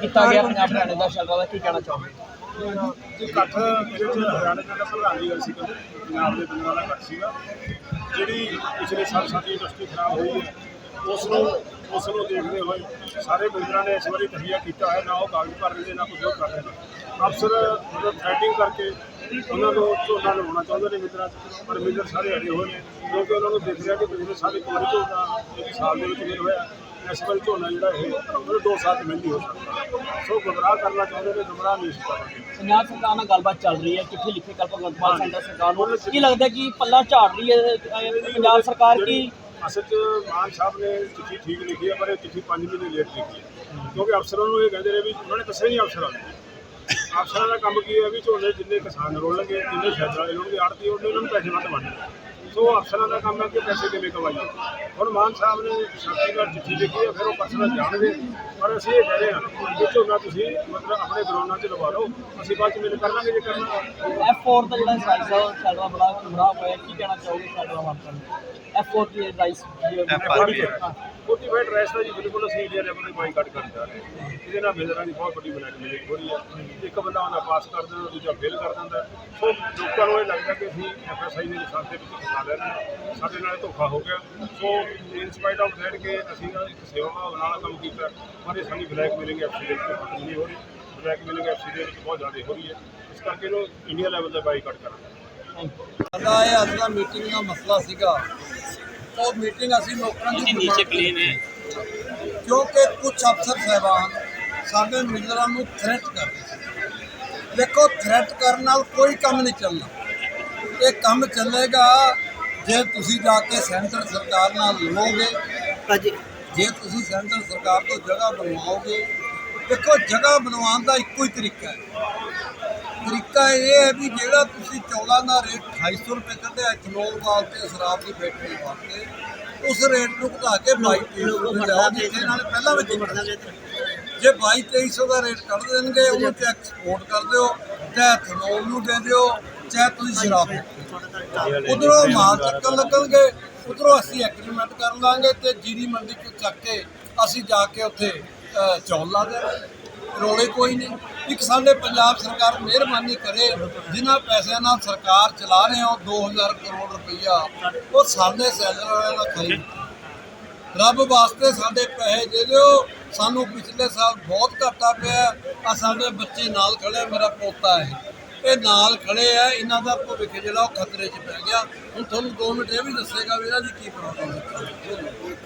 ਕੀਤਾ ਗਿਆ ਪੰਜਾਬ ਹਰਿਆਣੇ ਦਾ ਸ਼ਲਵਾ ਦਾ ਕੀ ਕਹਿਣਾ ਚਾਹੋਗੇ? ਇਕੱਠ ਇਹਦੇ ਚ ਹਰਿਆਣਾ ਦਾ ਪ੍ਰਧਾਨ ਦੀ ਗੱਲ ਸੀ ਪੰਜਾਬ ਦੇ ਬੰਦਿਆਂ ਦਾ ਇਕੱਠ ਸੀਗਾ। ਜਿਹੜੀ ਪਿਛਲੇ ਸਾਲ ਸਾਡੀ ਇੰਡਸਟਰੀ ਖਰਾਬ ਹੋਈ ਹੈ, ਉਸ ਨੂੰ ਉਸ ਨੂੰ ਦੇਖਦੇ ਹੋਏ ਸਾਰੇ ਬਿਲਡਰਾਂ ਨੇ ਇਸ ਵਾਰੀ ਤਹੀਆ ਕੀਤਾ ਹੈ, ਨਾ ਉਹ ਕਾਗਜ਼ ਭਰ ਰਹੇ ਨੇ, ਨਾ ਕੁਝ ਹੋਰ ਕਰ ਰਹੇ ਨੇ। ਅਫਸਰ ਮਤਲਬ ਥ੍ਰੈਟਿੰਗ ਕਰਕੇ ਉਹਨਾਂ ਨੂੰ ਝੋਨਾ ਲਵਾਉਣਾ ਚਾਹੁੰਦੇ ਨੇ ਮਿੱਤਰਾਂ ਪਰ ਮਿੱਤਰ ਸਾਰੇ ਅੜੇ ਹੋਏ ਨੇ, ਕਿਉਂਕਿ ਉਹਨਾਂ ਨੂੰ ਦਿਖ ਰਿਹਾ ਕਿ ਪਿਛਲੇ ਸਾਰੇ ਕੋਲ ਵਾਰੀ ਝੋਨਾ ਇੱਕ ਸਾਲ ਦੇ ਵਿੱਚ ਮਿਲ ਹੋਇਆ। ਇਸ ਵਾਰੀ ਝੋਨਾ ਜਿਹੜਾ ਇਹ ਉਹਨੂੰ ਦੋ ਸਾਲ 'ਚ ਮਿਲ ਨਹੀਂ ਹੋ ਸਕਦਾ। ਸੋ ਗੁੰਮਰਾਹ ਕਰਨਾ ਚਾਹੁੰਦੇ ਨੇ ਗੁੰਮਰਾਹ ਨਹੀਂ ਸੀ ਕਰਦੇ ਪੰਜਾਬ ਸਰਕਾਰ ਨਾਲ ਗੱਲਬਾਤ ਚੱਲ ਰਹੀ ਹੈ ਚਿੱਠੀ ਲਿਖੀ ਕੱਲ ਭਗਵੰਤ ਮਾਨ ਸੈਂਟਰ ਸਰਕਾਰ ਨੂੰ। ਕੀ ਲੱਗਦਾ ਕਿ ਪੱਲਾ ਝਾੜ ਰਹੀ ਹੈ ਪੰਜਾਬ ਸਰਕਾਰ ਕੀ? ਅਸਲ 'ਚ ਮਾਨ ਸਾਹਿਬ ਨੇ ਚਿੱਠੀ ਠੀਕ ਲਿਖੀ ਹੈ ਪਰ ਇਹ ਚਿੱਠੀ 5 ਮਹੀਨੇ ਲੇਟ ਲਿਖੀ ਹੈ। ਕਿਉਂਕਿ ਅਫਸਰਾਂ ਨੂੰ ਇਹ ਕਹਿੰਦੇ ਨੇ ਵੀ ਉਹਨਾਂ ਨੇ ਦੱਸਿਆ ਨਹੀਂ ਅਫਸਰਾਂ ਨੂੰ। ਅਫਸਰਾਂ ਦਾ ਕੰਮ ਕੀ ਹੈ ਵੀ ਝੋਨੇ ਜਿੰਨੇ ਕਿਸਾਨ ਰੋਲਣਗੇ ਜਿੰਨੇ ਵਾਲੇ ਰੋਲਣਗੇ ਆੜਤੀ ਉਹਨੇ ਨੂੰ ਪੈਸੇ ਵੱਧ ਵੰਡਣੇ। ਸੋ ਅਫਸਰਾਂ ਦਾ ਕੰਮ ਹੈ ਕਿ ਪੈਸੇ ਕਿਵੇਂ ਕਮਾਈਏ? ਹੁਣ ਮਾਨ ਸਾਹਿਬ ਨੇ ਸ਼ਕਤੀ ਨਾਲ ਚਿੱਠੀ ਲਿਖੀ ਹੈ ਫਿਰ ਉਹ ਪਰਸਨਲ ਜਾਣਗੇ। ਪਰ ਅਸੀਂ ਇਹ ਕਹਿ ਰਹੇ ਹਾਂ ਕਿ ਝੋਨਾ ਤੁਸੀਂ ਮਤਲਬ ਆਪਣੇ ਗਰਾਊਂਡਾਂ 'ਚ ਲਵਾ ਲਓ ਅਸੀਂ ਬਾਅਦ 'ਚ ਮਿਲ ਕਰ ਲਾਂਗੇ ਜੇ ਕਰਨਾ। F4 ਦਾ ਜਿਹੜਾ ਰਾਈਸ ਦਾ ਸ਼ਲਵਾ ਬੜਾ ਗੁੰਮਰਾਹ ਹੋਇਆ। ਕੀ ਕਹਿਣਾ ਚਾਹੋਗੇ ਸ਼ਲਵਾ ਮਾਰਕਾ ਨੂੰ F4 ਦੀ ਰਾਈਸ ਫੋਰਟੀਫਾਈਡ ਰੈਸ ਦਾ ਜੀ ਬਿਲਕੁਲ ਅਸੀਂ ਇੰਡੀਆ ਲੈਵਲ ਤੇ ਬਾਈਕਾਟ ਕਰਨ ਜਾ ਰਹੇ ਹਾਂ। ਇਹਦੇ ਨਾਲ ਬਿਲਡਰਾਂ ਦੀ ਬਹੁਤ ਵੱਡੀ ਬਲੈਕ ਮੇਲਿੰਗ ਹੋ ਰਹੀ ਹੈ ਇੱਕ ਬੰਦਾ ਪਾਸ ਕਰ ਦਿੰਦਾ ਦੂਜਾ ਫੇਲ ਕਰ ਦਿੰਦਾ। ਸੋ ਲੋਕਾਂ ਨੂੰ ਇਹ ਲੱਗਦਾ ਕਿ ਅਸੀਂ ਐਫਐਸਆਈ ਦੇ ਨਿਸ਼ਾਨ ਦੇ ਵਿੱਚ ਰਹੇ ਹਾਂ। ਸਾਡੇ ਨਾਲ ਧੋਖਾ ਹੋ ਗਿਆ। ਸੋ ਇਨ ਸਪਾਈਟ ਆਫ ਦੈਟ ਕਿ ਅਸੀਂ ਨਾ ਇੱਕ ਸੇਵਾ ਭਾਵਨਾ ਨਾਲ ਕੰਮ ਕੀਤਾ। ਪਰ ਇਹ ਸਾਡੀ ਬਲੈਕ ਮੇਲਿੰਗ ਐਫਸੀ ਦੇ ਵਿੱਚ ਖਤਮ ਨਹੀਂ ਹੋ ਰਹੀ। ਬਲੈਕ ਮੇਲਿੰਗ ਐਫਸੀ ਦੇ ਵਿੱਚ ਬਹੁਤ ਜ਼ਿਆਦਾ ਹੋ ਰਹੀ ਹੈ। ਇਸ ਕਰਕੇ ਇਹਨੂੰ ਇੰਡੀਆ ਲੈਵਲ ਤੇ ਬਾਈਕਾਟ ਕਰਾਂਗੇ। ਸਾਡਾ ਇਹ ਅੱਜ ਦਾ ਮੀਟਿੰਗ ਦਾ ਮਸਲਾ ਸੀਗਾ। ਉਹ ਮੀਟਿੰਗ ਅਸੀਂ ਲੋਕਾਂ ਦੀ ਨੀਚੇ ਕਲੀਨ ਹੈ? ਕਿਉਂਕਿ ਕੁਝ ਅਫਸਰ ਸਹਿਬਾਨ ਸਾਡੇ ਮਿਲਰਾਂ ਨੂੰ ਥ੍ਰੈਟ ਕਰਦੇ ਸੀ। ਦੇਖੋ ਥ੍ਰੈਟ ਕਰਨ ਨਾਲ ਕੋਈ ਕੰਮ ਨਹੀਂ ਚੱਲਣਾ। ਇਹ ਕੰਮ ਚੱਲੇਗਾ ਜੇ ਤੁਸੀਂ ਜਾ ਕੇ ਸੈਂਟਰ ਸਰਕਾਰ ਨਾਲ ਲਵੋਗੇ ਜੇ ਤੁਸੀਂ ਸੈਂਟਰ ਸਰਕਾਰ ਤੋਂ ਜਗ੍ਹਾ ਬਣਵਾਓਗੇ ਦੇਖੋ ਜਗ੍ਹਾ ਬਣਵਾਉਣ ਦਾ ਇੱਕੋ ਹੀ ਤਰੀਕਾ ਹੈ। ਤਰੀਕਾ ਇਹ ਹੈ ਵੀ ਜਿਹੜਾ ਤੁਸੀਂ ਚੌਲਾਂ ਦਾ ਰੇਟ 250 ਰੁਪਏ ਕੱਢਿਆ ਇਥਨੋਲ ਵਾਸਤੇ ਸ਼ਰਾਬ ਦੀ ਫੈਕਟਰੀ ਵਾਸਤੇ ਉਸ ਰੇਟ ਨੂੰ ਘਟਾ ਕੇ 22 ਰੁਪਏ ਜਿੱਥੇ ਨਾਲ ਪਹਿਲਾਂ ਵੀ ਜਿੰਨਾ ਜੇ 22 2300 ਦਾ ਰੇਟ ਕੱਢ ਦੇਣਗੇ ਉਹਨੂੰ ਤੇ ਐਕਸਪੋਰਟ ਕਰ ਦਿਓ ਤੇ ਇਥਨੋਲ ਨੂੰ ਦੇ ਦਿਓ ਚਾਹੇ ਤੁਸੀਂ ਸ਼ਰਾਬ ਉਧਰੋਂ ਮਾਲ ਚੱਕਣ ਲੱਗਣਗੇ, ਉਧਰੋਂ ਅਸੀਂ ਐਗਰੀਮੈਂਟ ਕਰ ਲਾਂਗੇ ਤੇ ਜੀਰੀ ਮੰਡੀ ਚ ਚੱਕ ਕੇ ਅਸੀਂ ਜਾ ਕੇ ਉੱਥੇ ਚੌਲ ਲਾ ਦੇਵਾਂਗੇ। ਰੋਲੇ ਕੋਈ ਨਹੀਂ। ਇੱਕ ਸਾਡੇ ਪੰਜਾਬ ਸਰਕਾਰ ਮਿਹਰਬਾਨੀ ਕਰੇ, ਜਿਨ੍ਹਾਂ ਪੈਸਿਆਂ ਨਾਲ ਸਰਕਾਰ ਚਲਾ ਰਹੇ ਹੋ 2000 ਕਰੋੜ ਰੁਪਈਆ, ਉਹ ਸਾਡੇ ਸੈਲਰ ਵਾਲਿਆਂ ਦਾ ਖਰੀਦ। ਰੱਬ ਵਾਸਤੇ ਸਾਡੇ ਪੈਸੇ ਦੇ ਦਿਓ। ਸਾਨੂੰ ਪਿਛਲੇ ਸਾਲ ਬਹੁਤ ਘਾਟਾ ਪਿਆ। ਆ ਸਾਡੇ ਬੱਚੇ ਨਾਲ ਖੜੇ ਮੇਰਾ ਪੋਤਾ ਹੈ। ਇਹ ਨਾਲ ਖੜੇ ਆ, ਇਹਨਾਂ ਦਾ ਭਵਿੱਖ ਜਿਹੜਾ ਉਹ ਖਤਰੇ 'ਚ ਪੈ ਗਿਆ। ਹੁਣ ਤੁਹਾਨੂੰ 2 ਮਿੰਟ ਇਹ ਵੀ ਦੱਸੇਗਾ ਵੀ ਇਹਨਾਂ ਦੀ ਕੀ ਪ੍ਰੋਬਲਮ ਹੈ।